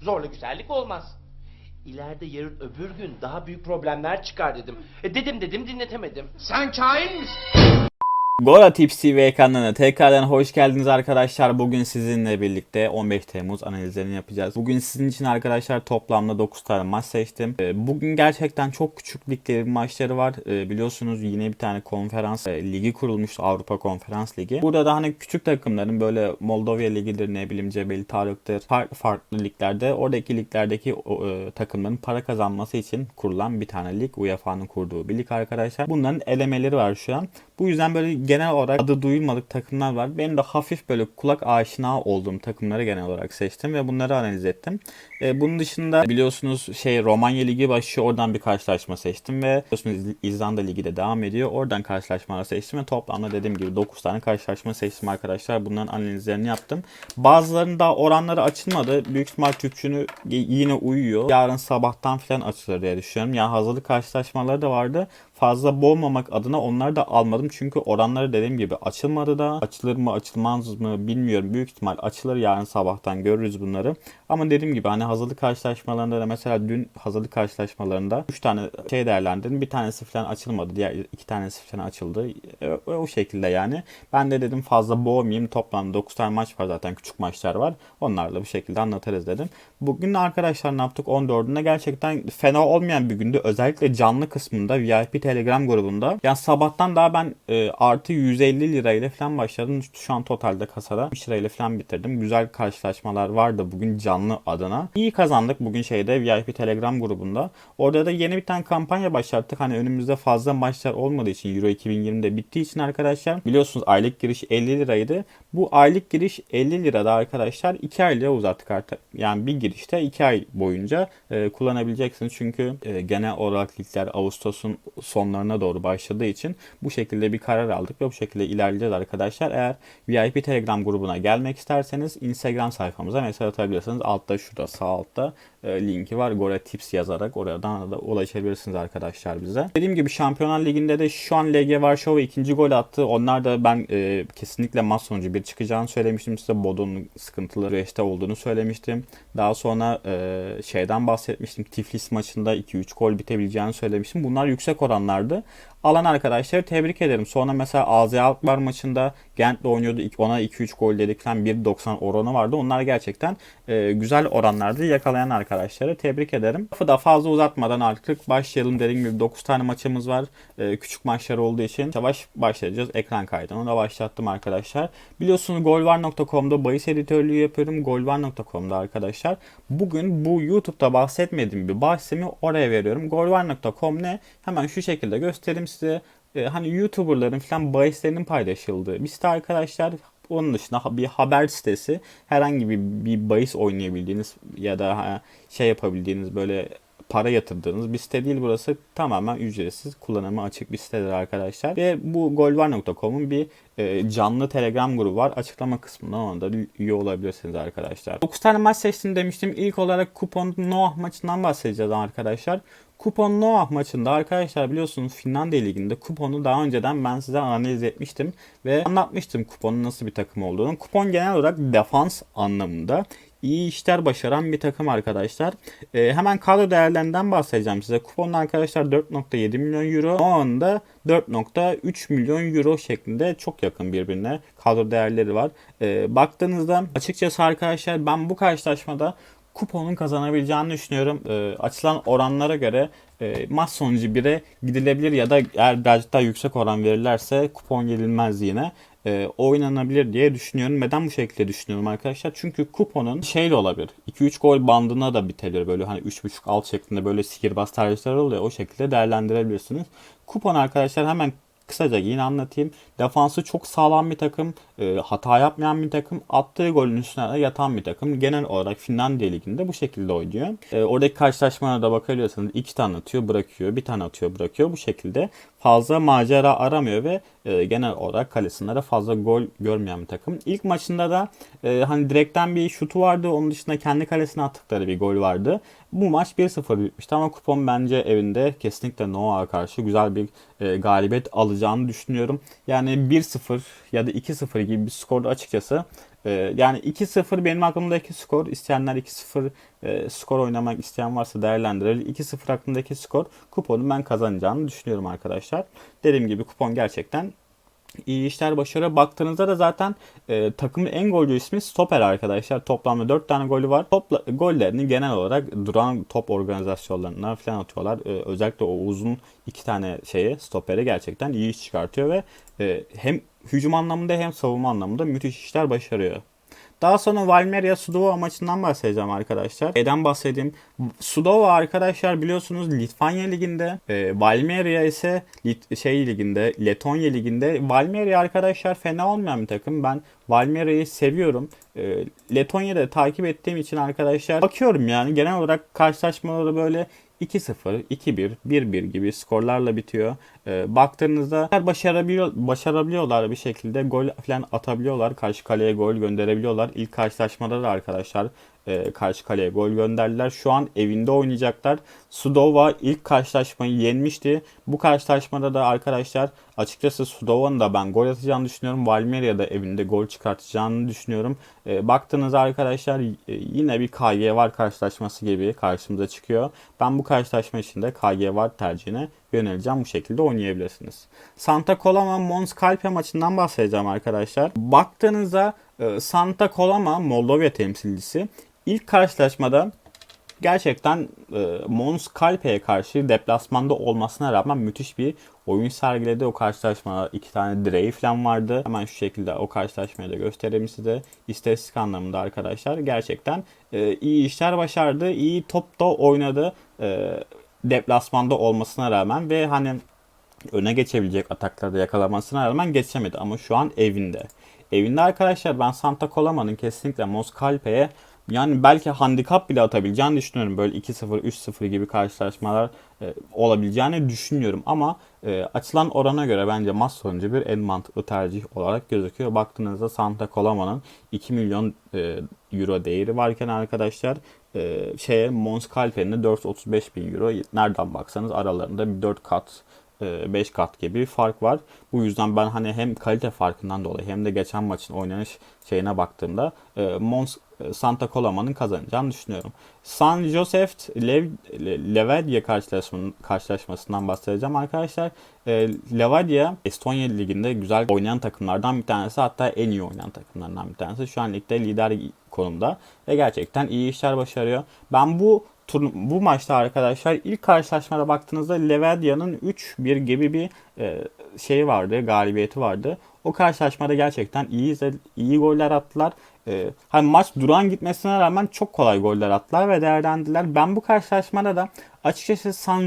Zorla güzellik olmaz. İleride yarın öbür gün daha büyük problemler çıkar dedim. E dedim dedim dinletemedim. Sen kain misin? Gora Tips TV ekranlarına tekrardan hoş geldiniz arkadaşlar. Bugün sizinle birlikte 15 Temmuz analizlerini yapacağız. Bugün sizin için arkadaşlar toplamda 9 tane maç seçtim. Ee, Bugün gerçekten çok küçük liglerin maçları var. Ee, Biliyorsunuz yine bir tane konferans e, ligi kurulmuştu. Avrupa Konferans Ligi. Burada da hani küçük takımların böyle Moldova Ligi'dir ne bileyim Cebeli Tarık'tır. Farklı farklı liglerde oradaki liglerdeki e, takımların para kazanması için kurulan bir tane lig. UEFA'nın kurduğu bir lig arkadaşlar. Bunların elemeleri var şu an. Bu yüzden böyle genel olarak adı duyulmadık takımlar var. Benim de hafif böyle kulak aşina olduğum takımları genel olarak seçtim ve bunları analiz ettim. Ee, bunun dışında biliyorsunuz şey Romanya Ligi başlıyor. Oradan bir karşılaşma seçtim ve biliyorsunuz İz- İzlanda Ligi de devam ediyor. Oradan karşılaşmalar seçtim ve toplamda dediğim gibi 9 tane karşılaşma seçtim arkadaşlar. Bunların analizlerini yaptım. Bazılarının daha oranları açılmadı. Büyük ihtimal Türkçünü yine uyuyor. Yarın sabahtan falan açılır diye düşünüyorum. Yani hazırlık karşılaşmaları da vardı fazla boğmamak adına onları da almadım. Çünkü oranları dediğim gibi açılmadı da. Açılır mı açılmaz mı bilmiyorum. Büyük ihtimal açılır yarın sabahtan görürüz bunları. Ama dediğim gibi hani hazırlık karşılaşmalarında da mesela dün hazırlık karşılaşmalarında 3 tane şey değerlendirdim. Bir tanesi falan açılmadı. Diğer iki tanesi falan açıldı. E, O, şekilde yani. Ben de dedim fazla boğmayayım. Toplam 9 tane maç var zaten. Küçük maçlar var. Onlarla bu şekilde anlatırız dedim. Bugün arkadaşlar ne yaptık? 14'ünde gerçekten fena olmayan bir gündü. Özellikle canlı kısmında VIP Telegram grubunda. Yani sabahtan daha ben e, artı 150 lirayla falan başladım. Şu an totalde kasada 3 lirayla falan bitirdim. Güzel karşılaşmalar vardı bugün canlı adına. İyi kazandık bugün şeyde VIP Telegram grubunda. Orada da yeni bir tane kampanya başlattık. Hani önümüzde fazla maçlar olmadığı için Euro 2020'de bittiği için arkadaşlar biliyorsunuz aylık giriş 50 liraydı. Bu aylık giriş 50 lirada arkadaşlar 2 aylığa uzattık artık. Yani bir girişte 2 ay boyunca e, kullanabileceksiniz. Çünkü e, genel olarak ligler Ağustos'un sonlarına doğru başladığı için bu şekilde bir karar aldık ve bu şekilde ilerleyeceğiz arkadaşlar. Eğer VIP Telegram grubuna gelmek isterseniz Instagram sayfamıza mesaj atabilirsiniz. Altta şurada sağ altta e, linki var. Gore Tips yazarak oradan da ulaşabilirsiniz arkadaşlar bize. Dediğim gibi Şampiyonlar Ligi'nde de şu an LG Varşova ikinci gol attı. Onlar da ben e, kesinlikle maç sonucu bir çıkacağını söylemiştim size. Bodo'nun sıkıntılı süreçte olduğunu söylemiştim. Daha sonra e, şeyden bahsetmiştim. Tiflis maçında 2-3 gol bitebileceğini söylemiştim. Bunlar yüksek oranlardı. Alan arkadaşları tebrik ederim. Sonra mesela AZ Alkmaar maçında Gent'le oynuyordu. Ona 2-3 gol dedik falan 1.90 oranı vardı. Onlar gerçekten e, güzel oranlardı. Yakalayan arkadaşları tebrik ederim. Lafı da fazla uzatmadan artık başlayalım. Dediğim gibi 9 tane maçımız var. E, küçük maçlar olduğu için yavaş başlayacağız. Ekran kaydını da başlattım arkadaşlar. Biliyorsunuz golvar.com'da bahis editörlüğü yapıyorum. Golvar.com'da arkadaşlar. Bugün bu YouTube'da bahsetmediğim bir bahsimi oraya veriyorum. Golvar.com ne? Hemen şu şekilde göstereyim size. E, hani YouTuber'ların falan bahislerinin paylaşıldığı bir site arkadaşlar. Onun dışında bir haber sitesi. Herhangi bir, bir bahis oynayabildiğiniz ya da şey yapabildiğiniz böyle para yatırdığınız bir site değil burası. Tamamen ücretsiz, kullanıma açık bir sitedir arkadaşlar. Ve bu golvar.com'un bir e, canlı Telegram grubu var. Açıklama kısmından ona da üye olabilirsiniz arkadaşlar. 9 tane maç seçtim demiştim. İlk olarak kupon Noah maçından bahsedeceğiz arkadaşlar. Kupon Noah maçında arkadaşlar biliyorsunuz Finlandiya Ligi'nde kuponu daha önceden ben size analiz etmiştim ve anlatmıştım kuponun nasıl bir takım olduğunu. Kupon genel olarak defans anlamında iyi işler başaran bir takım arkadaşlar. Ee, hemen kadro değerlerinden bahsedeceğim size. Kuponun arkadaşlar 4.7 milyon euro. O anda 4.3 milyon euro şeklinde çok yakın birbirine kadro değerleri var. Ee, baktığınızda açıkçası arkadaşlar ben bu karşılaşmada kuponun kazanabileceğini düşünüyorum. Ee, açılan oranlara göre e, maç sonucu 1'e gidilebilir ya da eğer birazcık daha yüksek oran verirlerse kupon yenilmez yine. E, oynanabilir diye düşünüyorum. Neden bu şekilde düşünüyorum arkadaşlar? Çünkü kuponun şeyle olabilir. 2-3 gol bandına da bitebilir. Böyle hani 3.5 alt şeklinde böyle sihirbaz tercihler oluyor. O şekilde değerlendirebilirsiniz. Kupon arkadaşlar hemen kısaca yine anlatayım. Defansı çok sağlam bir takım. e, hata yapmayan bir takım. Attığı golün üstüne de yatan bir takım. Genel olarak Finlandiya Ligi'nde bu şekilde oynuyor. E, oradaki karşılaşmalara da bakabiliyorsanız iki tane atıyor bırakıyor. Bir tane atıyor bırakıyor. Bu şekilde fazla macera aramıyor ve e, genel olarak kalesinde de fazla gol görmeyen bir takım. İlk maçında da e, hani direkten bir şutu vardı. Onun dışında kendi kalesine attıkları bir gol vardı. Bu maç 1-0 bitmişti ama kupon bence evinde kesinlikle Noah'a karşı güzel bir e, galibiyet alacak atacağını düşünüyorum. Yani 1-0 ya da 2-0 gibi bir skor açıkçası. Ee, yani 2-0 benim aklımdaki skor. İsteyenler 2-0 e, skor oynamak isteyen varsa değerlendirebilir. 2-0 aklımdaki skor kuponu ben kazanacağını düşünüyorum arkadaşlar. Dediğim gibi kupon gerçekten iyi işler başarıyor. Baktığınızda da zaten e, takımın en golcü ismi Stoper arkadaşlar. Toplamda 4 tane golü var. Topla, gollerini genel olarak duran top organizasyonlarından falan atıyorlar. E, özellikle o uzun iki tane şeyi Stoper'e gerçekten iyi iş çıkartıyor ve e, hem hücum anlamında hem savunma anlamında müthiş işler başarıyor. Daha sonra Valmeria Sudova maçından bahsedeceğim arkadaşlar. Neden bahsedeyim? Sudova arkadaşlar biliyorsunuz Litvanya liginde, e, Valmeria ise Lit- şey liginde, Letonya liginde. Valmeria arkadaşlar fena olmayan bir takım. Ben Valmeria'yı seviyorum. E, Letonya'da takip ettiğim için arkadaşlar bakıyorum yani genel olarak karşılaşmaları böyle 2-0, 2-1, 1-1 gibi skorlarla bitiyor. Ee, baktığınızda başarabiliyor, başarabiliyorlar bir şekilde gol falan atabiliyorlar. Karşı kaleye gol gönderebiliyorlar. İlk karşılaşmada da arkadaşlar e, karşı kaleye gol gönderdiler. Şu an evinde oynayacaklar. Sudova ilk karşılaşmayı yenmişti. Bu karşılaşmada da arkadaşlar açıkçası Sudova'nın da ben gol atacağını düşünüyorum. Valmeria da evinde gol çıkartacağını düşünüyorum. E, baktığınızda arkadaşlar e, yine bir KG var karşılaşması gibi karşımıza çıkıyor. Ben bu karşılaşma için de KG var tercihine yöneleceğim. Bu şekilde oynayabilirsiniz. Santa Coloma Mons Calpe maçından bahsedeceğim arkadaşlar. Baktığınızda e, Santa Coloma Moldova temsilcisi ilk karşılaşmada gerçekten e, Mons Calpe'ye karşı deplasmanda olmasına rağmen müthiş bir oyun sergiledi. O karşılaşmada iki tane direği falan vardı. Hemen şu şekilde o karşılaşmayı da göstereyim size. İstatistik anlamında arkadaşlar gerçekten e, iyi işler başardı. İyi top da oynadı. E, deplasmanda olmasına rağmen ve hani öne geçebilecek ataklarda yakalamasına rağmen geçemedi ama şu an evinde. Evinde arkadaşlar ben Santa Colama'nın kesinlikle Moskalpe'ye yani belki handikap bile atabileceğini düşünüyorum. Böyle 2-0, 3-0 gibi karşılaşmalar e, olabileceğini düşünüyorum. Ama e, açılan orana göre bence maç sonucu bir en mantıklı tercih olarak gözüküyor. Baktığınızda Santa Colama'nın 2 milyon e, euro değeri varken arkadaşlar e, şeye Mons Calpe'nin de 435 bin euro. Nereden baksanız aralarında bir 4 kat 5 kat gibi bir fark var. Bu yüzden ben hani hem kalite farkından dolayı hem de geçen maçın oynanış şeyine baktığımda e, Mons Santa Colama'nın kazanacağını düşünüyorum. San Josef Lev, Levadia karşılaşmasından bahsedeceğim arkadaşlar. E, Levadia Estonya liginde güzel oynayan takımlardan bir tanesi hatta en iyi oynayan takımlardan bir tanesi. Şu an ligde lider konumda ve gerçekten iyi işler başarıyor. Ben bu turn- bu maçta arkadaşlar ilk karşılaşmada baktığınızda Levadia'nın 3-1 gibi bir e, şey vardı, galibiyeti vardı. O karşılaşmada gerçekten iyi iyi goller attılar. E, hani maç duran gitmesine rağmen çok kolay goller attılar ve değerlendiler. Ben bu karşılaşmada da açıkçası San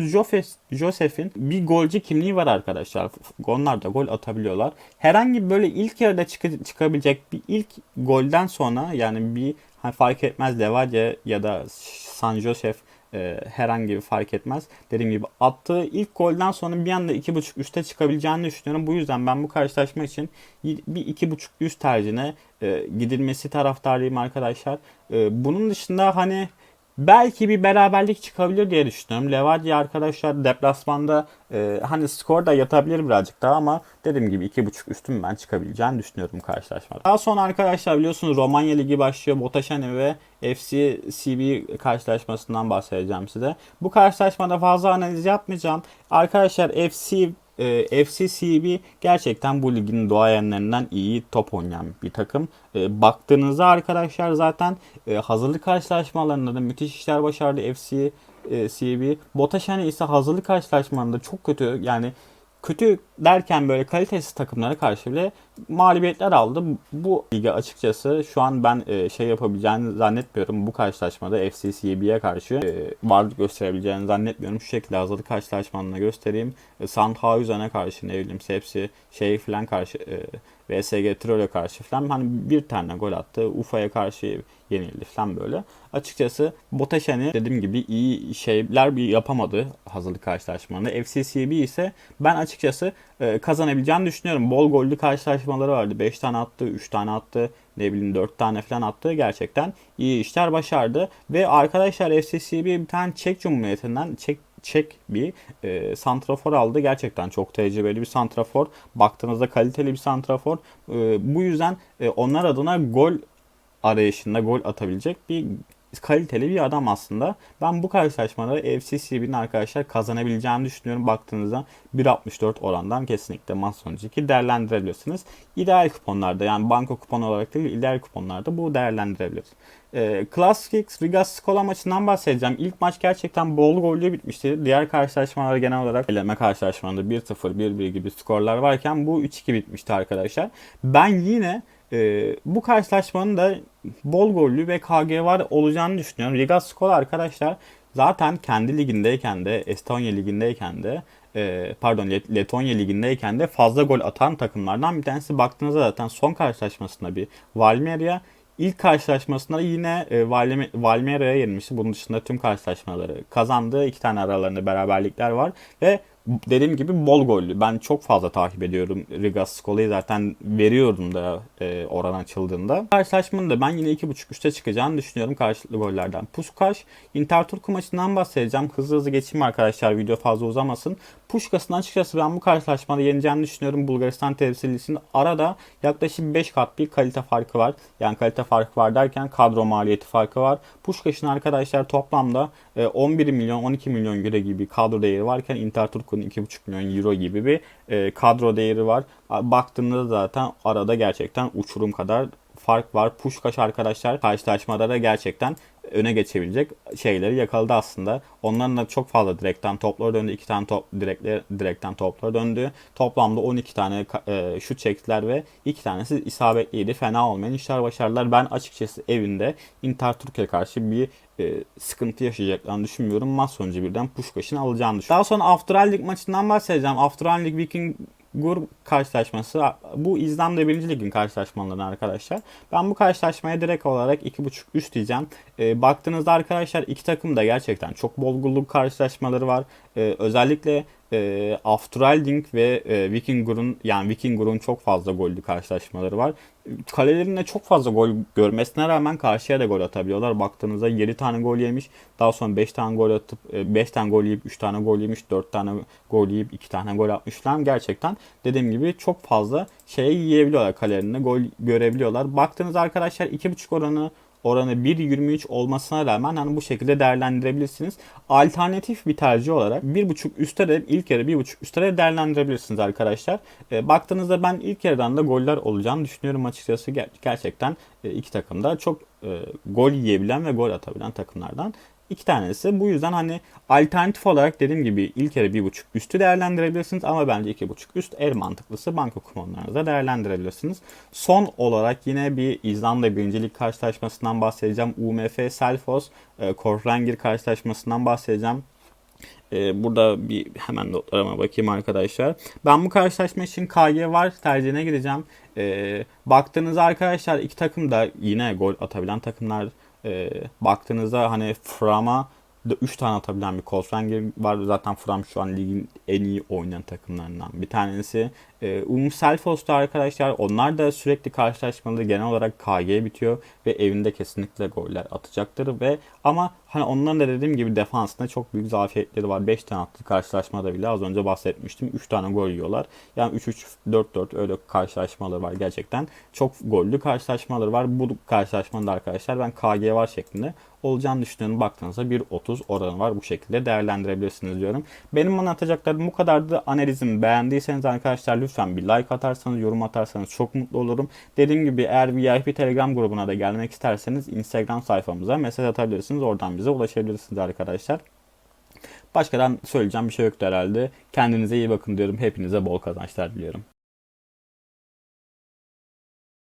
Joseph'in bir golcü kimliği var arkadaşlar. Onlar da gol atabiliyorlar. Herhangi böyle ilk yarıda çık- çıkabilecek bir ilk golden sonra yani bir hani fark etmez Levadia ya da San Josef e, herhangi bir fark etmez. Dediğim gibi attığı ilk golden sonra bir anda 2.5 üste çıkabileceğini düşünüyorum. Bu yüzden ben bu karşılaşma için bir 2.5 üst tercihine e, gidilmesi taraftarıyım arkadaşlar. E, bunun dışında hani belki bir beraberlik çıkabilir diye düşünüyorum. Levadia arkadaşlar deplasmanda e, hani skor da yatabilir birazcık daha ama dediğim gibi 2.5 üstün ben çıkabileceğini düşünüyorum karşılaşmada. Daha sonra arkadaşlar biliyorsunuz Romanya Ligi başlıyor. Botaşani ve FC CB karşılaşmasından bahsedeceğim size. Bu karşılaşmada fazla analiz yapmayacağım. Arkadaşlar FC e, FCCB gerçekten bu ligin doğayanlarından iyi top oynayan bir takım. E, baktığınızda arkadaşlar zaten e, hazırlık karşılaşmalarında da müthiş işler başardı FC e, CB. Botaşani ise hazırlık karşılaşmalarında çok kötü yani kötü derken böyle kalitesiz takımlara karşı bile mağlubiyetler aldı. Bu lige açıkçası şu an ben e, şey yapabileceğini zannetmiyorum. Bu karşılaşmada FCCB'ye karşı e, varlık gösterebileceğini zannetmiyorum. Şu şekilde hazırlık karşılaşmalarına göstereyim. E, Sandhausen'e karşı ne bileyim hepsi şey falan karşı e, VSG Tirol'e karşı falan hani bir tane gol attı. Ufa'ya karşı yenildi falan böyle. Açıkçası Botaşani dediğim gibi iyi şeyler bir yapamadı hazırlık karşılaşmalarında. FCCB ise ben açıkçası e, kazanabileceğini düşünüyorum. Bol gollü karşılaşmaları vardı. 5 tane attı, 3 tane attı, ne bileyim 4 tane falan attı. Gerçekten iyi işler başardı. Ve arkadaşlar FCCB bir tane Çek Cumhuriyeti'nden, Çek Çek bir e, santrafor aldı. Gerçekten çok tecrübeli bir santrafor. Baktığınızda kaliteli bir santrafor. E, bu yüzden e, onlar adına gol arayışında gol atabilecek bir kaliteli bir adam aslında. Ben bu karşılaşmada FCCB'nin arkadaşlar kazanabileceğini düşünüyorum. Baktığınızda 1.64 orandan kesinlikle maç sonucu 2 değerlendirebilirsiniz. İdeal kuponlarda yani banko kupon olarak değil ideal kuponlarda bu değerlendirebilir. E, Classics Riga Skola maçından bahsedeceğim. İlk maç gerçekten bol gollü bitmişti. Diğer karşılaşmalar genel olarak eleme karşılaşmalarında 1-0, 1-1 gibi skorlar varken bu 3-2 bitmişti arkadaşlar. Ben yine ee, bu karşılaşmanın da bol gollü ve KG var olacağını düşünüyorum. Riga Skola arkadaşlar zaten kendi ligindeyken de Estonya ligindeyken de e, pardon Let- Letonya ligindeyken de fazla gol atan takımlardan bir tanesi. Baktığınızda zaten son karşılaşmasında bir Valmiera ilk karşılaşmasında yine e, Valmiera'ya yenilmişti. Bunun dışında tüm karşılaşmaları kazandı. İki tane aralarında beraberlikler var ve dediğim gibi bol gollü. Ben çok fazla takip ediyorum Riga Skola'yı zaten veriyordum da e, oran açıldığında. Karşılaşmanın da ben yine 2.5-3'te çıkacağını düşünüyorum karşılıklı gollerden. Puskaş, Inter Turku maçından bahsedeceğim. Hızlı hızlı geçeyim arkadaşlar video fazla uzamasın. Puşkas'ın açıkçası ben bu karşılaşmada yeneceğini düşünüyorum. Bulgaristan temsilcisinin arada yaklaşık 5 kat bir kalite farkı var. Yani kalite farkı var derken kadro maliyeti farkı var. Puşkaş'ın arkadaşlar toplamda e, 11 milyon 12 milyon euro gibi kadro değeri varken Inter Turku'nun 2,5 milyon euro gibi bir e, kadro değeri var. Baktığımda zaten arada gerçekten uçurum kadar fark var. Puşkaş arkadaşlar karşılaşmada da gerçekten öne geçebilecek şeyleri yakaladı aslında. Onların da çok fazla direkten toplar döndü. 2 tane top direkler, direkten toplar döndü. Toplamda 12 tane e, şut çektiler ve 2 tanesi isabetliydi. Fena olmayan işler başardılar. Ben açıkçası evinde Inter Türkiye karşı bir e, sıkıntı yaşayacaklarını düşünmüyorum. Maç sonucu birden Puşkaş'ın alacağını düşünüyorum. Daha sonra After Lig maçından bahsedeceğim. After Lig Viking Gur karşılaşması bu İzlanda 1. Lig'in karşılaşmalarından arkadaşlar. Ben bu karşılaşmaya direkt olarak 2.5 üst diyeceğim. E, baktığınızda arkadaşlar iki takım da gerçekten çok bol karşılaşmaları var. E, özellikle e, Afturalding ve e, Vikingur'un yani Vikingur'un çok fazla gollü karşılaşmaları var. Kalelerinde çok fazla gol görmesine rağmen karşıya da gol atabiliyorlar. Baktığınızda 7 tane gol yemiş. Daha sonra 5 tane gol atıp 5 tane gol yiyip 3 tane gol yemiş. 4 tane gol yiyip 2 tane gol atmış falan. Gerçekten dediğim gibi çok fazla şey yiyebiliyorlar kalelerinde. Gol görebiliyorlar. Baktığınız arkadaşlar 2.5 oranı oranı 1.23 olmasına rağmen hani bu şekilde değerlendirebilirsiniz. Alternatif bir tercih olarak 1.5 üstte de ilk yarı 1.5 üstte de değerlendirebilirsiniz arkadaşlar. E, baktığınızda ben ilk yarıdan da goller olacağını düşünüyorum açıkçası. Ger- gerçekten e, iki takım da çok e, gol yiyebilen ve gol atabilen takımlardan iki tanesi. Bu yüzden hani alternatif olarak dediğim gibi ilk yarı 1.5 üstü değerlendirebilirsiniz ama bence 2.5 üst en mantıklısı banka kuponlarınızda değerlendirebilirsiniz. Son olarak yine bir İzlanda birincilik karşılaşmasından bahsedeceğim. UMF Selfos e, Korrangir karşılaşmasından bahsedeceğim. Ee, burada bir hemen notlarıma bakayım arkadaşlar. Ben bu karşılaşma için KG var tercihine gideceğim. Ee, baktığınızda arkadaşlar iki takım da yine gol atabilen takımlar. Ee, baktığınızda hani Fram'a da 3 tane atabilen bir Kolsvanger var. Zaten Fram şu an ligin en iyi oynayan takımlarından bir tanesi. Ee, Um Selfos'ta arkadaşlar onlar da sürekli karşılaşmaları genel olarak KG bitiyor ve evinde kesinlikle goller atacaktır ve ama hani onların da dediğim gibi defansında çok büyük zafiyetleri var. 5 tane attığı karşılaşmada bile az önce bahsetmiştim. 3 tane gol yiyorlar. Yani 3-3 4-4 öyle karşılaşmaları var gerçekten. Çok gollü karşılaşmaları var. Bu karşılaşmada arkadaşlar ben KG var şeklinde olacağını düşünüyorum. Baktığınızda 1.30 oranı var. Bu şekilde değerlendirebilirsiniz diyorum. Benim anlatacaklarım bu kadardı. Analizimi beğendiyseniz arkadaşlar lütfen bir like atarsanız, yorum atarsanız çok mutlu olurum. Dediğim gibi eğer VIP Telegram grubuna da gelmek isterseniz Instagram sayfamıza mesaj atabilirsiniz. Oradan bize ulaşabilirsiniz arkadaşlar. Başkadan söyleyeceğim bir şey yoktu herhalde. Kendinize iyi bakın diyorum. Hepinize bol kazançlar diliyorum.